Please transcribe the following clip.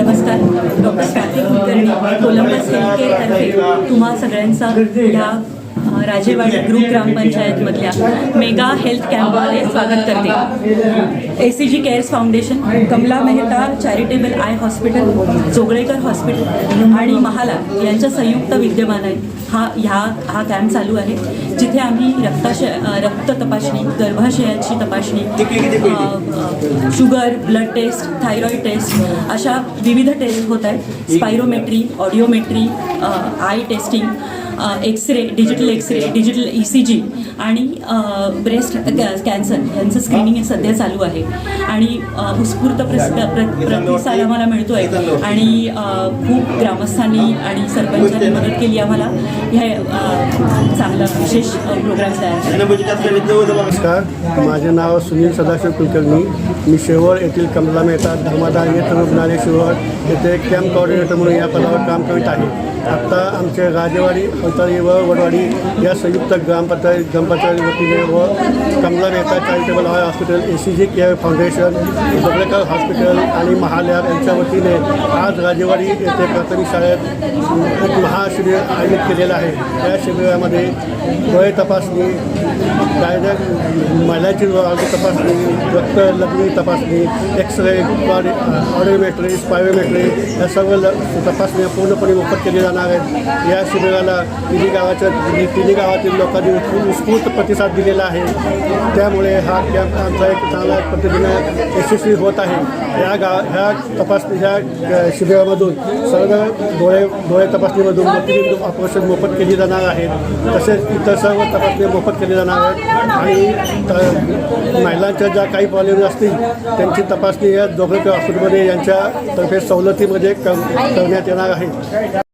नमस्कार. Doctor Kartik Kulkarni Columbus हेल्थकेअरतर्फे तुम्हा सगळ्यांचा या राजेवाडी ग्रुप ग्रामपंचायतमधल्या मेगा हेल्थ कॅम्पमध्ये स्वागत करते. A C G cares foundation Kamala Mehta charitable eye hospital Joglekar hospital आणि महाला यांच्या संयुक्त विद्यमाने हा ह्या हा कॅम्प चालू आहे. जिथे आम्ही रक्ताश रक्त तपासणी गर्भाशयाची तपासणी sugar blood test thyroid test अशा विविध टेस्ट होत आहेत. Spirometry audiometry eye testing x ray digital x ray digital E C G आणि ब्रेस्ट कॅन्सर यांचं स्क्रीनिंग सध्या चालू आहे. आणि उत्स्फूर्त प्रतिसाद आम्हाला मिळतो आहे आणि खूप ग्रामस्थांनी आणि सरपंचांनी मदत केली आम्हाला. ह्या चांगला विशेष प्रोग्राम तयार. नमस्कार. माझे नाव सुनील सदाशिव कुलकर्णी. मी शेवळ येथील कमला मेहता धर्मादाय येथ रुग्णालय शिवळ येथे कॅम्प कॉर्डिनेटर म्हणून या पदावर काम करीत आहे. आत्ता आमचे राजेवाडी अंतरी व वडवाडी या संयुक्त ग्रामपंचायत ग्रामपंचायत वतीने व Kamala Mehta charitable hospital A C G care foundation Joglekar hospital आणि महालॅब यांच्या वतीने आज राजेवाडी येथे प्राथमिक शाळेत एक महाशिबिर आयोजित केलेलं आहे. या शिबिरामध्ये डोळे तपासणी कायद्या महिलांची आरोग्य तपासणी रक्त लग्नी तपासणी एक्सरे ऑडिओमेट्री स्पायोमेट्री या सर्व ल तपासण्या पूर्णपणे मोफत केली जाणार आहेत. या शिबिराला तिन्ही गावाच्या तिन्ही गावातील लोकांनी उत्स्फूर्त प्रतिसाद दिलेला आहे. त्यामुळे हा कॅम्प आमचा एक चांगल्या पद्धतीने यशस्वी होत आहे. या गा ह्या तपासणी ह्या शिबिरामधून सर्व डोळे डोळे तपासणीमधून ऑपरेशन मोफत केली जाणार आहेत. तसेच इतर सर्व तपासणी मोफत केली जाणार आहेत. आणि महिलांच्या ज्या काही प्रॉब्लेम असतील त्यांची तपासणी या दोघं हॉस्पिटलमध्ये यांच्यातर्फे सवलतीमध्ये कर करण्यात येणार आहे.